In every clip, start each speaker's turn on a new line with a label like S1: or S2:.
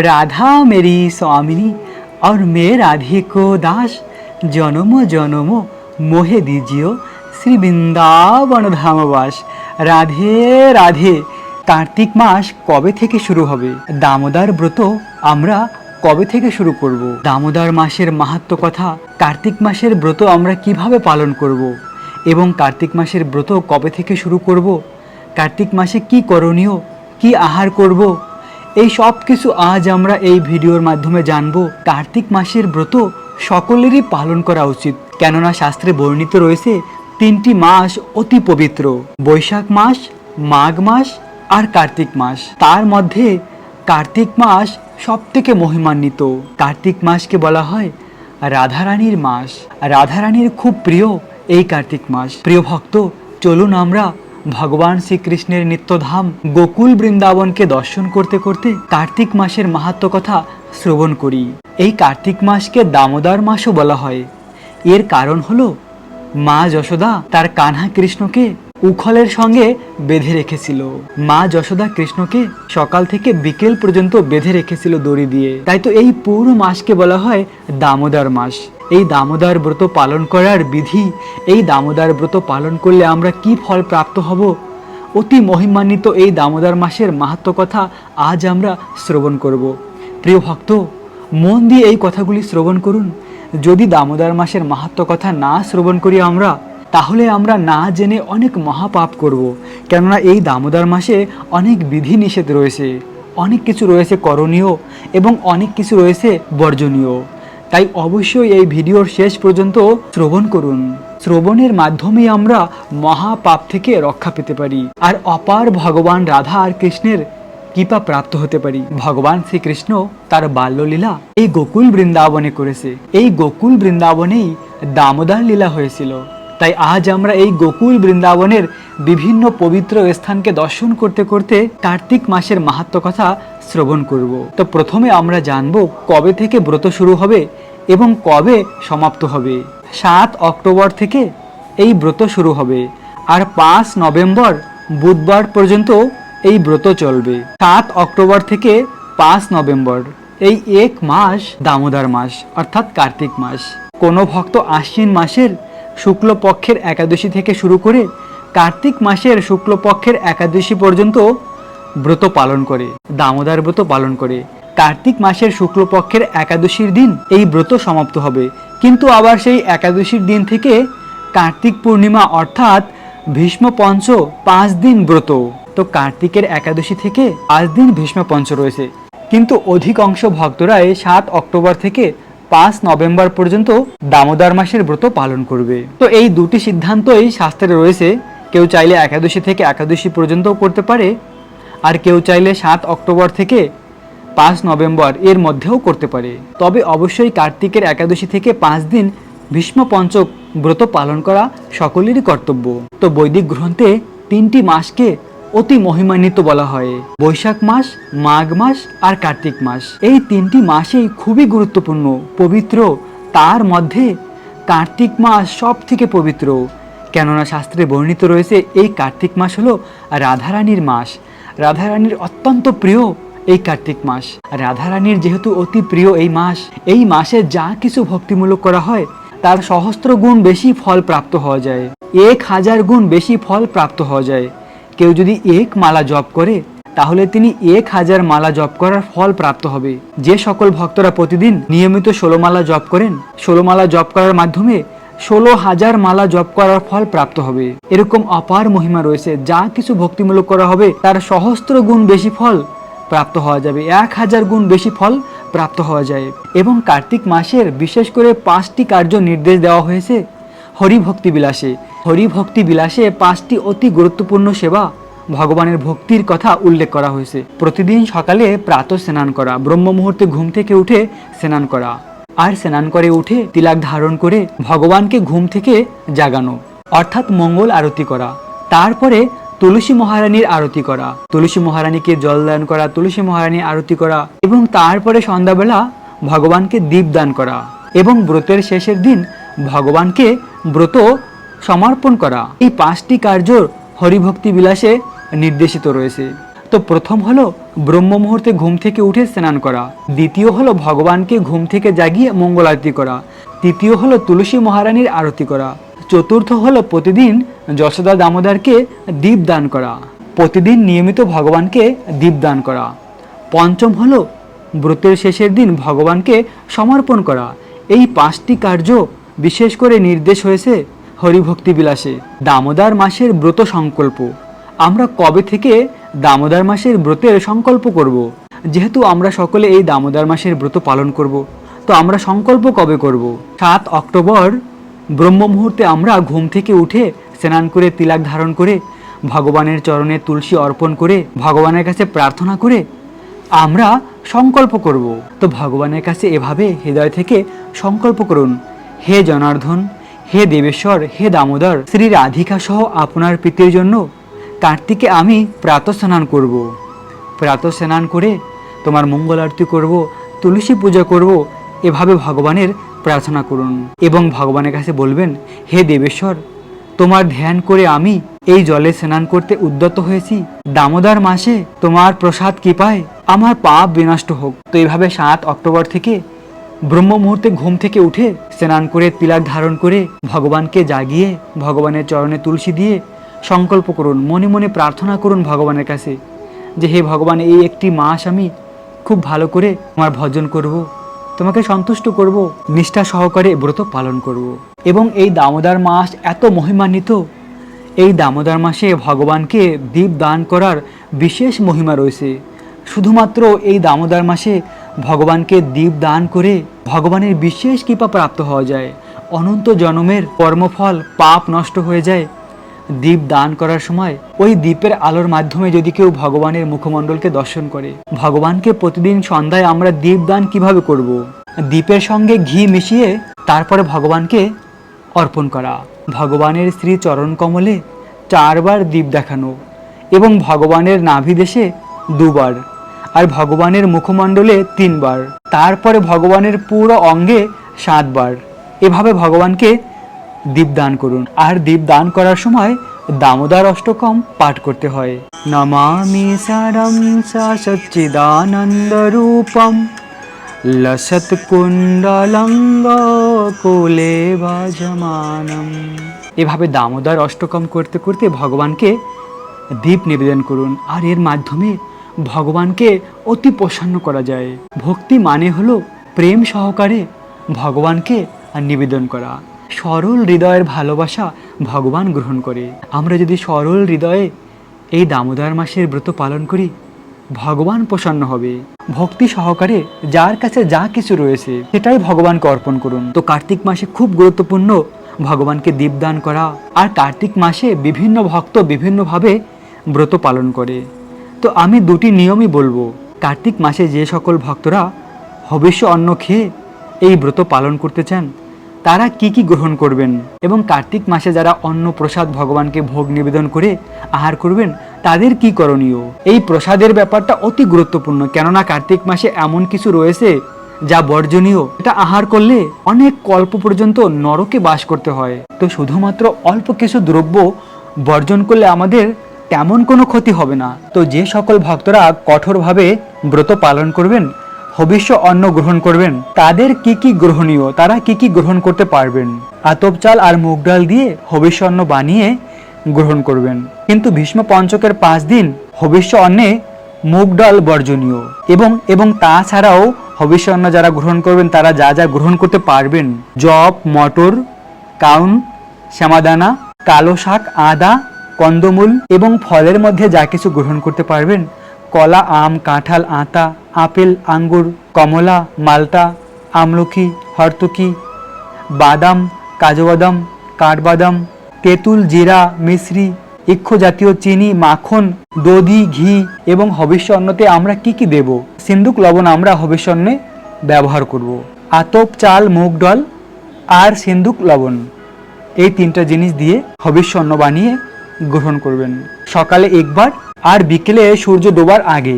S1: राधा मेरी स्वामिनी और मैं राधे को दास জনম জনম মোহে দিজিও শ্রী বৃন্দাবন ধামবাস রাধে রাধে কার্তিক মাস কবে থেকে শুরু হবে দামোদর ব্রত আমরা কবে থেকে শুরু করব দামোদর মাসের মাহাত্ম কথা কার্তিক মাসের ব্রত আমরা কিভাবে পালন করব এবং কার্তিক মাসের ব্রত কবে থেকে শুরু করব কার্তিক মাসে কি করণীয় কি আহার করব এই সব কিছু আজ আমরা এই ভিডিওর মাধ্যমে জানব, কার্তিক মাসের ব্রত সকলেরই পালন করা উচিত। কেননা শাস্ত্রে বর্ণিত রয়েছে, তিনটি মাস অতি পবিত্র, বৈশাখ মাস, মাঘ মাস আর কার্তিক মাস। তার মধ্যে কার্তিক মাস সব থেকে মহিমান্বিত। কার্তিক মাসকে বলা হয় রাধারানীর মাস। রাধারানীর খুব প্রিয় এই কার্তিক মাস। প্রিয় ভক্ত, চলুন আমরা ভগবান শ্রীকৃষ্ণের নিত্যধাম গোকুল বৃন্দাবনকে দর্শন করতে করতে কার্তিক মাসের মাহাত্ম কথা শ্রবণ করি। এই কার্তিক মাসকে দামোদর মাসও বলা হয়। এর কারণ হলো, মা যশোদা তার কানহা কৃষ্ণকে উখলের সঙ্গে বেঁধে রেখেছিল। মা যশোদা কৃষ্ণকে সকাল থেকে বিকেল পর্যন্ত বেঁধে রেখেছিল দড়ি দিয়ে। তাই তো এই পুরো মাসকে বলা হয় দামোদর মাস। এই দামোদর ব্রত পালন করার বিধি, এই দামোদর ব্রত পালন করলে আমরা কি ফল প্রাপ্ত হব? অতি মহিমান্বিত এই দামোদর মাসের মাহাত্ম কথা আজ আমরা শ্রবণ করব। প্রিয় ভক্ত, মন দিয়ে এই কথাগুলি শ্রবণ করুন। যদি দামোদর মাসের মাহাত্ম কথা না শ্রবণ করি আমরা, তাহলে আমরা না জেনে অনেক মহাপাপ করব। কেননা এই দামোদর মাসে অনেক বিধি নিষেধ রয়েছে। অনেক কিছু রয়েছে করণীয় এবং অনেক কিছু রয়েছে বর্জনীয়। তাই অবশ্যই এই ভিডিওর শেষ পর্যন্ত শ্রবণ করুন। শ্রবণের মাধ্যমে আমরা মহাপাপ থেকে রক্ষা পেতে পারি। আর অপার ভগবান রাধা আর কৃষ্ণের কৃপা প্রাপ্ত হতে পারি। ভগবান শ্রীকৃষ্ণ তার বাল্যলীলা এই গোকুল বৃন্দাবনে করেছে। এই গোকুল বৃন্দাবনেই দামোদর লীলা হয়েছিল। তাই আজ আমরা এই গোকুল বৃন্দাবনের বিভিন্ন পবিত্র স্থানকে দর্শন করতে করতে কার্তিক মাসের মাহাত্ম কথা শ্রবণ করব। তো প্রথমে আমরা জানব কবে থেকে ব্রত শুরু হবে এবং কবে সমাপ্ত হবে? সাত অক্টোবর থেকে এই ব্রত শুরু হবে আর পাঁচ নভেম্বর বুধবার পর্যন্ত এই ব্রত চলবে। সাত অক্টোবর থেকে পাঁচ নভেম্বর, এই এক মাস দামোদর মাস, অর্থাৎ কার্তিক মাস। কোনো ভক্ত আশ্বিন মাসের শুক্লপক্ষের একাদশী থেকে শুরু করে কার্তিক মাসের শুক্লপক্ষের একাদশী পর্যন্ত ব্রত পালন করে, দামোদর ব্রত পালন করে। কার্তিক মাসের শুক্লপক্ষের একাদশীর দিন এই ব্রত সমাপ্ত হবে। কিন্তু আবার সেই একাদশীর দিন থেকে কার্তিক পূর্ণিমা অর্থাৎ ভীষ্ম পঞ্চ পাঁচ দিন ব্রত। তো কার্তিকের একাদশী থেকে পাঁচ দিন ভীষ্ম পঞ্চ রয়েছে। কিন্তু অধিকাংশ ভক্তরা এই সাত অক্টোবর থেকে পাঁচ নভেম্বর পর্যন্ত দামোদর মাসের ব্রত পালন করবে। তো এই দুটি সিদ্ধান্তই শাস্ত্রে রয়েছে। কেউ চাইলে একাদশী থেকে একাদশী পর্যন্তও করতে পারে। আর কেউ চাইলে সাত অক্টোবর থেকে পাঁচ নভেম্বর এর মধ্যেও করতে পারে। তবে অবশ্যই কার্তিকের একাদশী থেকে পাঁচ দিন ভীষ্ম পঞ্চক ব্রত পালন করা সকলেরই কর্তব্য। তো বৈদিক গ্রন্থে তিনটি মাসকে অতি মহিমান্বিত বলা হয়। বৈশাখ মাস, মাঘ মাস আর কার্তিক মাস। এই তিনটি মাসেই খুবই গুরুত্বপূর্ণ, পবিত্র। তার মধ্যে কার্তিক মাস সব থেকে পবিত্র। কেননা শাস্ত্রে বর্ণিত রয়েছে, এই কার্তিক মাস হলো রাধারানীর মাস। রাধারানীর অত্যন্ত প্রিয় এই কার্তিক মাস। রাধারানীর যেহেতু অতি প্রিয় এই মাস, এই মাসে যা কিছু ভক্তিমূলক করা হয়, তার সহস্র গুণ বেশি ফল প্রাপ্ত হওয়া যায়। এক হাজার গুণ বেশি ফল প্রাপ্ত হওয়া যায়। কেউ যদি এক মালা জপ করে, তাহলে তিনি এক হাজার মালা জপ করার ফল প্রাপ্ত হবে। যে সকল ভক্তরা প্রতিদিন নিয়মিত ষোলো মালা জপ করেন, ষোলো মালা জপ করার মাধ্যমে ষোলো হাজার মালা জপ করার ফল প্রাপ্ত হবে। এরকম অপার মহিমা রয়েছে। যা কিছু ভক্তিমূলক করা হবে, তার সহস্র গুণ বেশি ফল প্রাপ্ত হওয়া যাবে। এক হাজার গুণ বেশি ফল প্রাপ্ত হওয়া যায়। এবং কার্তিক মাসের বিশেষ করে পাঁচটি কার্য নির্দেশ দেওয়া হয়েছে হরিভক্তি বিলাসে। হরিভক্তি বিলাসে পাঁচটি অতি গুরুত্বপূর্ণ সেবা ভগবানের ভক্তির কথা উল্লেখ করা হয়েছে। প্রতিদিন সকালে প্রাত স্নান করা, ব্রহ্ম মুহূর্তে ঘুম থেকে উঠে স্নান করা, আর স্নান করে উঠে তিলাক ধারণ করে ভগবানকে ঘুম থেকে জাগানো, অর্থাৎ মঙ্গল আরতি করা। তারপরে তুলসী মহারানীর আরতি করা। তুলসী মহারানীকে জল দান করা, তুলসী মহারানীর আরতি করা এবং তারপরে সন্ধ্যাবেলা ভগবানকে দীপ দান করা এবং ব্রতের শেষের দিন ভগবানকে ব্রত সমর্পণ করা। এই পাঁচটি কার্য হরিভক্তি বিলাসে নির্দেশিত রয়েছে। তো প্রথম হলো ব্রহ্ম মুহূর্তে ঘুম থেকে উঠে স্নান করা। দ্বিতীয় হলো ভগবানকে ঘুম থেকে জাগিয়ে মঙ্গল আরতি করা। তৃতীয় হলো তুলসী মহারানীর আরতি করা। চতুর্থ হলো প্রতিদিন যশোদা দামোদরকে দীপ দান করা প্রতিদিন নিয়মিত ভগবানকে দীপ দান করা পঞ্চম হলো ব্রতের শেষের দিন ভগবানকে সমর্পণ করা এই পাঁচটি কার্য বিশেষ করে নির্দেশ হয়েছে হরিভক্তি বিলাসে দামোদর মাসের ব্রত সংকল্প আমরা কবে থেকে দামোদর মাসের ব্রতের সংকল্প করব। যেহেতু আমরা সকলে এই দামোদর মাসের ব্রত পালন করব। তো আমরা সংকল্প কবে করব। সাত অক্টোবর ব্রহ্ম মুহূর্তে আমরা ঘুম থেকে উঠে স্নান করে তিলাক ধারণ করে ভগবানের চরণে তুলসী অর্পণ করে ভগবানের কাছে প্রার্থনা করে আমরা সংকল্প করব। তো ভগবানের কাছে এভাবে হৃদয় থেকে সংকল্প করুন। হে জনার্দন, হে দেবেশ্বর, হে দামোদর, শ্রী রাধিকা সহ আপনার প্রীতির জন্য কার্তিকে আমি প্রাতঃ স্নান করব। প্রাতঃ স্নান করে তোমার মঙ্গল আরতি করব, তুলসী পূজা করব, এভাবে ভগবানের প্রার্থনা করুন এবং ভগবানের কাছে বলবেন, হে দেবেশ্বর, তোমার ধ্যান করে আমি এই জলে স্নান করতে উদ্যত হয়েছি। দামোদর মাসে তোমার প্রসাদ কৃপায় আমার পাপ বিনষ্ট হোক। তো এইভাবে সাত অক্টোবর থেকে ব্রহ্ম মুহূর্তে ঘুম থেকে উঠে স্নান করে তিলাক ধারণ করে ভগবানকে জাগিয়ে ভগবানের চরণে তুলসী দিয়ে সংকল্প করুন, মনে মনে প্রার্থনা করুন ভগবানের কাছে যে, হে ভগবান, এই একটি মাস আমি খুব ভালো করে আমার ভজন করব। তোমাকে সন্তুষ্ট করব, নিষ্ঠা সহকারে ব্রত পালন করব। এবং এই দামোদর মাস এত মহিমান্বিত, এই দামোদর মাসে ভগবানকে দীপ দান করার বিশেষ মহিমা রয়েছে। শুধুমাত্র এই দামোদর মাসে ভগবানকে দীপ দান করে ভগবানের বিশেষ কৃপা প্রাপ্ত হওয়া যায়। অনন্ত জন্মের কর্মফল পাপ নষ্ট হয়ে যায় দীপ দান করার সময় ওই দ্বীপের আলোর মাধ্যমে যদি কেউ ভগবানের মুখমণ্ডলকে দর্শন করে, ভগবানকে প্রতিদিন সন্ধ্যায় আমরা দীপ দান কীভাবে করব। দীপের সঙ্গে ঘি মিশিয়ে তারপরে ভগবানকে অর্পণ করা। ভগবানের শ্রী চরণ কমলে চারবার দীপ দেখানো এবং ভগবানের নাভিদেশে দুবার আর ভগবানের মুখমণ্ডলে তিনবার। তারপরে ভগবানের পুরো অঙ্গে সাতবার। এভাবে ভগবানকে দীপদান করুন। আর দীপ দান করার সময় দামোদর অষ্টকম পাঠ করতে হয়। নমামি সারম সা সচ্চিদানন্দ রূপম। লসৎ কুণ্ডলঙ্গ কোলে ভাজমানম। এভাবে দামোদর অষ্টকম করতে করতে ভগবানকে দীপ নিবেদন করুন। আর এর মাধ্যমে ভগবানকে অতি প্রসন্ন করা যায়। ভক্তি মানে হলো প্রেম সহকারে ভগবানকে নিবেদন করা। সরল হৃদয়ের ভালোবাসা ভগবান গ্রহণ করে। আমরা যদি সরল হৃদয়ে এই দামোদর মাসের ব্রত পালন করি, ভগবান প্রসন্ন হবে। ভক্তি সহকারে যার কাছে যা কিছু রয়েছে, সেটাই ভগবানকে অর্পণ করুন। তো কার্তিক মাসে খুব গুরুত্বপূর্ণ ভগবানকে দীপদান করা আর কার্তিক মাসে বিভিন্ন ভক্ত বিভিন্নভাবে ব্রত পালন করে। তো আমি দুটি নিয়মই বলব। কার্তিক মাসে যে সকল ভক্তরা হবিষ্য অন্ন খেয়ে এই ব্রত পালন করতে চান তারা কি কি গ্রহণ করবেন? এবং কার্তিক মাসে যারা অন্ন প্রসাদ ভগবানকে ভোগ নিবেদন করে আহার করবেন, তাদের কি করণীয়? এই প্রসাদের ব্যাপারটা অতি গুরুত্বপূর্ণ। কেননা কার্তিক মাসে এমন কিছু রয়েছে যা বর্জনীয়। এটা আহার করলে অনেক কল্প পর্যন্ত নরকে বাস করতে হয়। তো শুধুমাত্র অল্প কিছু দ্রব্য বর্জন করলে আমাদের তেমন কোনো ক্ষতি হবে না। তো যে সকল ভক্তরা কঠোরভাবে ব্রত পালন করবেন হবিষ্য অন্ন গ্রহণ করবেন। তাদের কি কি গ্রহণীয়, তারা কি কি গ্রহণ করতে পারবেন? আতপ চাল আর মুগ ডাল দিয়ে হবিষ্য অন্ন বানিয়ে গ্রহণ করবেন। কিন্তু ভীষ্ম পঞ্চকের পাঁচ দিন হবিষ্য অন্নে মুগ ডাল বর্জনীয় এবং এবং তাছাড়াও হবিষ্য অন্ন যারা গ্রহণ করবেন, তারা যা যা গ্রহণ করতে পারবেন। জব, মটর, কাউন, শ্যামাদানা, কালো শাক, আদা, কন্দমূল এবং ফলের মধ্যে যা কিছু গ্রহণ করতে পারবেন কলা, আম, কাঁঠাল, আতা, আপেল, আঙ্গুর, কমলা মালটা আমলকি হরতুকি, বাদাম কাজু বাদাম কাঠবাদাম, তেঁতুল, জিরা মিশ্রি ইক্ষ জাতীয় চিনি, মাখন, দধি, ঘি এবং হবিষ্য অন্নতে আমরা কি কি দেব? সিন্দুক লবণ আমরা হবিষ্য অন্নে ব্যবহার করব। আতপ, চাল, মুগ, ডাল আর সিন্দুক লবণ। এই তিনটা জিনিস দিয়ে হবিষ্য অন্ন বানিয়ে গ্রহণ করবেন। সকালে একবার আর বিকেলে সূর্য ডোবার আগে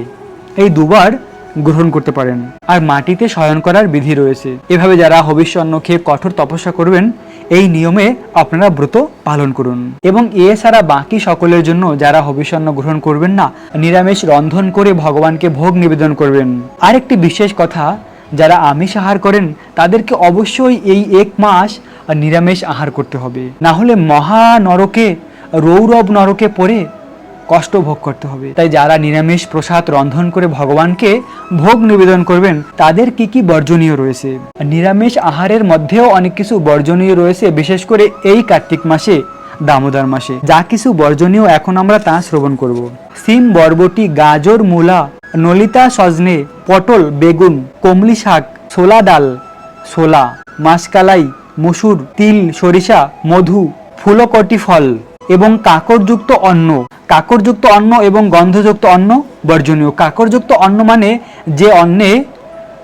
S1: এই দুবার গ্রহণ করতে পারেন। আর মাটিতে শয়ন করার বিধি রয়েছে। এভাবে যারা হবিষ্য অন্ন খেয়ে কঠোর তপস্যা করবেন, এই নিয়মে আপনারা ব্রত পালন করুন। এবং এছাড়া বাকি সকলের জন্য যারা হবিষণ্য গ্রহণ করবেন না, নিরামিষ রন্ধন করে ভগবানকে ভোগ নিবেদন করবেন। আরেকটি বিশেষ কথা, যারা আমিষ আহার করেন, তাদেরকে অবশ্যই এই এক মাস নিরামিষ আহার করতে হবে। না হলে মহা নরকে রৌরব নরকে পড়ে কষ্ট ভোগ করতে হবে। তাই যারা নিরামিষ প্রসাদ রন্ধন করে ভগবানকে ভোগ নিবেদন করবেন, তাদের কি কি বর্জনীয় রয়েছে? নিরামিষ আহারের মধ্যেও অনেক কিছু বর্জনীয় রয়েছে, বিশেষ করে এই কার্তিক মাসে, দামোদর মাসে। যা কিছু বর্জনীয় এখন আমরা তা শ্রবণ করব। সিম, বরবটি, গাজর, মূলা, নলিতা সজনে, পটল, বেগুন, কমলি শাক, ছোলা ডাল, ছোলা, মাসকালাই, মসুর, তিল, সরিষা, মধু, ফুলকটি ফল। এবং কাকরযুক্ত অন্ন। কাকরযুক্ত অন্ন এবং গন্ধযুক্ত অন্ন বর্জনীয়। কাকরযুক্ত অন্ন মানে যে অন্নে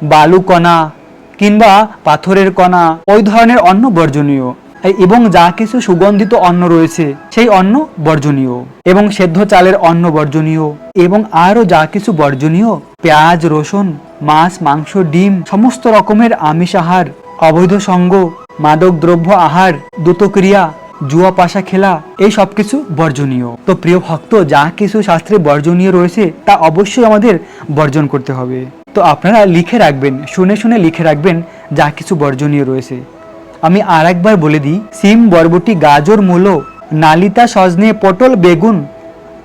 S1: বালু কণা কিংবা পাথরের কণা, ওই ধরনের অন্ন বর্জনীয়। এবং যা কিছু সুগন্ধিত অন্ন রয়েছে, সেই অন্ন বর্জনীয় এবং সেদ্ধ চালের অন্ন বর্জনীয় এবং আরও যা কিছু বর্জনীয়, পেঁয়াজ, রসুন, মাছ, মাংস, ডিম, সমস্ত রকমের আমিষ আহার, অবৈধ সঙ্গ মাদক দ্রব্য আহার, দ্রুতক্রিয়া জুয়া, পাশা খেলা, এই সব কিছু বর্জনীয়। তো প্রিয় ভক্ত, যা কিছু শাস্ত্রে বর্জনীয় রয়েছে, তা অবশ্যই আমাদের বর্জন করতে হবে। তো আপনারা লিখে রাখবেন, শুনে শুনে লিখে রাখবেন যা কিছু বর্জনীয় রয়েছে। আমি আর একবার বলে দিই, সিম, বরবটি, গাজর, মূলো, নালিতা, সজনে, পটল, বেগুন,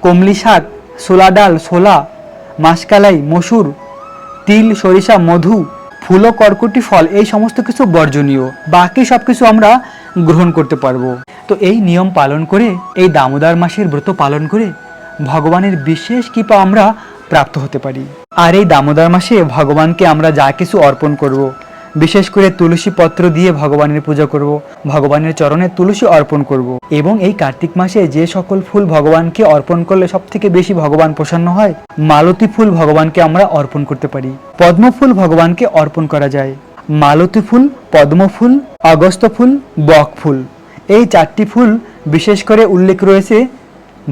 S1: কমলি শাক, ছোলা ডাল, ছোলা, মাসকালাই, মসুর, তিল, সরিষা, মধু, ফুল কর্কটি ফল, এই সমস্ত কিছু বর্জনীয়। বাকি সব কিছু আমরা গ্রহণ করতে পারব। তো এই নিয়ম পালন করে, এই দামোদর মাসের ব্রত পালন করে ভগবানের বিশেষ কৃপা আমরা প্রাপ্ত হতে পারি। আর এই দামোদর মাসে ভগবানকে আমরা যা কিছু অর্পণ করব। বিশেষ করে তুলসী পত্র দিয়ে ভগবানের পূজা করব, ভগবানের চরণে তুলসী অর্পণ করব এবং এই কার্তিক মাসে যে সকল ফুল ভগবানকে অর্পণ করলে সব থেকে বেশি ভগবান প্রসন্ন হয়, মালতী ফুল ভগবানকে আমরা অর্পণ করতে পারি। পদ্ম ফুল ভগবানকে অর্পণ করা যায়। মালতী ফুল, পদ্ম ফুল, অগস্ত ফুল, বক ফুল। এই চারটি ফুল বিশেষ করে উল্লেখ রয়েছে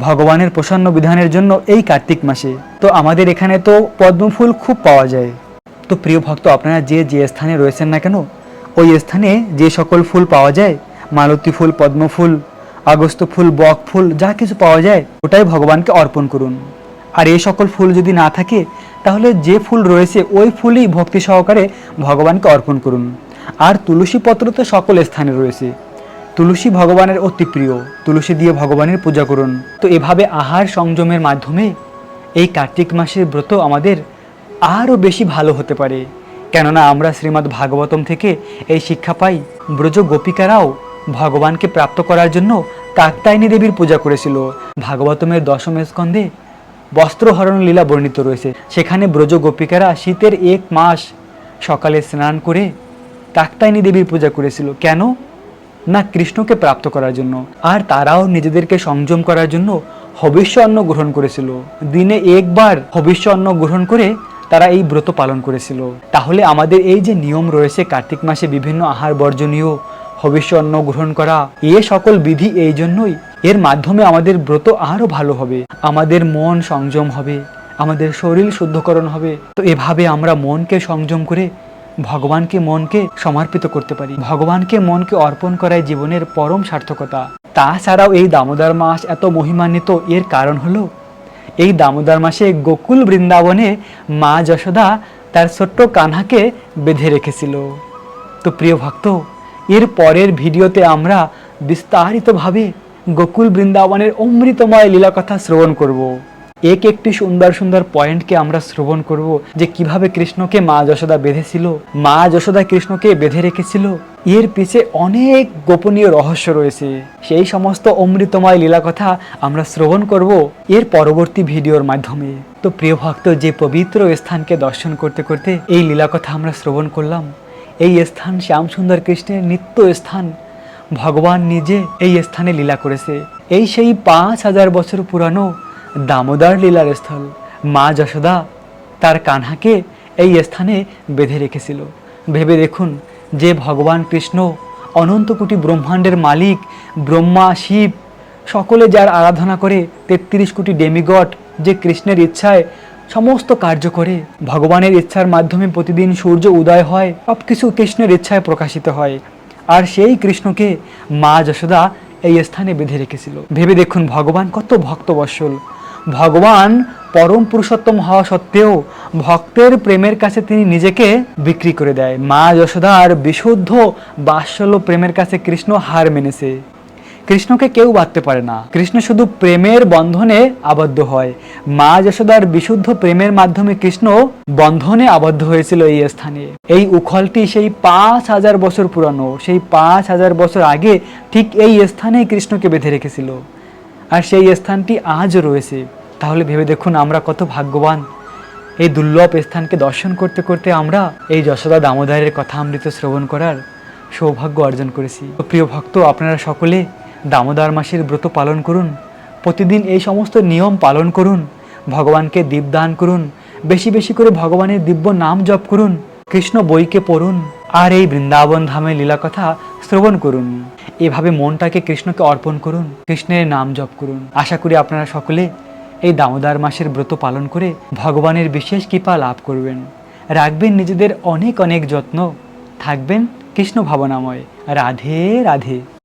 S1: ভগবানের প্রসন্ন বিধানের জন্য এই কার্তিক মাসে। তো আমাদের এখানে তো পদ্ম ফুল খুব পাওয়া যায়। তো প্রিয় ভক্ত, আপনারা যে যে স্থানে রয়েছেন না কেন, ওই স্থানে যে সকল ফুল পাওয়া যায়, মালতী ফুল, পদ্ম ফুল, আগস্ত ফুল, বক ফুল, যা কিছু পাওয়া যায়, ওটাই ভগবানকে অর্পণ করুন। আর এই সকল ফুল যদি না থাকে, তাহলে যে ফুল রয়েছে, ওই ফুলই ভক্তি সহকারে ভগবানকে অর্পণ করুন। আর তুলসী পত্র তো সকল স্থানে রয়েছে। তুলসী ভগবানের অতি প্রিয়, তুলসী দিয়ে ভগবানের পূজা করুন। তো এভাবে আহার সংযমের মাধ্যমে এই কার্তিক মাসের ব্রত আমাদের আরও বেশি ভালো হতে পারে। কেননা আমরা শ্রীমদ্ ভাগবতম থেকে এই শিক্ষা পাই, ব্রজ গোপিকারাও ভগবানকে প্রাপ্ত করার জন্য কাকতায়নী দেবীর পূজা করেছিল। ভাগবতমের দশম স্কন্ধে বস্ত্রহরণ লীলা বর্ণিত রয়েছে। সেখানে ব্রজ গোপিকারা শীতের এক মাস সকালে স্নান করে কাকতায়নী দেবীর পূজা করেছিল। কেন? না কৃষ্ণকে প্রাপ্ত করার জন্য, আর তারাও নিজেদেরকে সংযম করার জন্য হবিষ্য অন্ন গ্রহণ করেছিল। দিনে একবার হবিষ্য অন্ন গ্রহণ করে তারা এই ব্রত পালন করেছিল। তাহলে আমাদের এই যে নিয়ম রয়েছে কার্তিক মাসে বিভিন্ন আহার বর্জনীয়, হবিষ্য অন্ন গ্রহণ করা, এ সকল বিধি এই জন্যই এর মাধ্যমে আমাদের ব্রত আরও ভালো হবে, আমাদের মন সংযম হবে, আমাদের শরীর শুদ্ধকরণ হবে। তো এভাবে আমরা মনকে সংযম করে ভগবানকে মনকে সমর্পিত করতে পারি। ভগবানকে মনকে অর্পণ করাই জীবনের পরম সার্থকতা। তাছাড়াও এই দামোদর মাস এত মহিমান্বিত, এর কারণ হলো এই দামোদর মাসে গোকুল বৃন্দাবনে মা যশোদা তার ছোট্ট কানহাকে বেঁধে রেখেছিল। তো প্রিয় ভক্ত, এর পরের ভিডিওতে আমরা বিস্তারিতভাবে গোকুল বৃন্দাবনের অমৃতময় লীলা কথা শ্রবণ করব। এক একটি সুন্দর সুন্দর পয়েন্টকে আমরা শ্রবণ করব যে কীভাবে কৃষ্ণকে মা যশোদা বেঁধেছিল, মা যশোদা কৃষ্ণকে বেঁধে রেখেছিল। এর পিছে অনেক গোপনীয় রহস্য রয়েছে। সেই সমস্ত অমৃতময় লীলা কথা আমরা শ্রবণ করব এর পরবর্তী ভিডিওর মাধ্যমে। তো প্রিয় ভক্ত, যে পবিত্র স্থানকে দর্শন করতে করতে এই লীলা কথা আমরা শ্রবণ করলাম। এই স্থান শ্যামসুন্দর কৃষ্ণের নিত্য স্থান। ভগবান নিজে এই স্থানে লীলা করেছে। এই সেই পাঁচ হাজার বছর পুরানো দামোদর লীলার স্থল। মা যশোদা তার কানহাকে এই স্থানে বেঁধে রেখেছিল। ভেবে দেখুন যে ভগবান কৃষ্ণ, অনন্ত কোটি ব্রহ্মাণ্ডের মালিক, ব্রহ্মা, শিব, সকলে যার আরাধনা করে তেত্রিশ কোটি ডেমিগট যে কৃষ্ণের ইচ্ছায় সমস্ত কার্য করে, ভগবানের ইচ্ছার মাধ্যমে প্রতিদিন সূর্য উদয় হয় সব কিছু কৃষ্ণের ইচ্ছায় প্রকাশিত হয়। আর সেই কৃষ্ণকে মা যশোদা এই স্থানে বেঁধে রেখেছিল। ভেবে দেখুন ভগবান কত ভক্তবৎসল। ভগবান পরম পুরুষোত্তম হওয়া সত্ত্বেও ভক্তের প্রেমের কাছে তিনি নিজেকে বিক্রি করে দেয়। মা যশোদার বিশুদ্ধ বাৎসল্য প্রেমের কাছে কৃষ্ণ হার মেনেছে। কৃষ্ণকে কেউ বাঁধতে পারে না। কৃষ্ণ শুধু প্রেমের বন্ধনে আবদ্ধ হয়। মা যশোদার বিশুদ্ধ প্রেমের মাধ্যমে কৃষ্ণ বন্ধনে আবদ্ধ হয়েছিল এই স্থানে। এই উখলটি সেই পাঁচ হাজার বছর পুরানো। সেই পাঁচ হাজার বছর আগে ঠিক এই স্থানেই কৃষ্ণকে বেঁধে রেখেছিল। আর সেই স্থানটি আজও রয়েছে। তাহলে ভেবে দেখুন আমরা কত ভাগ্যবান। এই দুর্লভ স্থানকে দর্শন করতে করতে আমরা এই যশোদা দামোদরের কথা অমৃত শ্রবণ করার সৌভাগ্য অর্জন করেছি। প্রিয় ভক্ত, আপনারা সকলে দামোদর মাসের ব্রত পালন করুন। প্রতিদিন এই সমস্ত নিয়ম পালন করুন। ভগবানকে দীপদান করুন। বেশি বেশি করে ভগবানের দিব্য নাম জপ করুন। কৃষ্ণ বইকে পড়ুন। আর এই বৃন্দাবন ধামের লীলা কথা শ্রবণ করুন। এভাবে মনটাকে কৃষ্ণকে অর্পণ করুন, কৃষ্ণের নাম জপ করুন। আশা করি আপনারা সকলে এই দামোদর মাসের ব্রত পালন করে ভগবানের বিশেষ কৃপা লাভ করবেন। রাখবেন নিজেদের অনেক অনেক যত্ন। থাকবেন কৃষ্ণ ভাবনাময়। রাধে রাধে।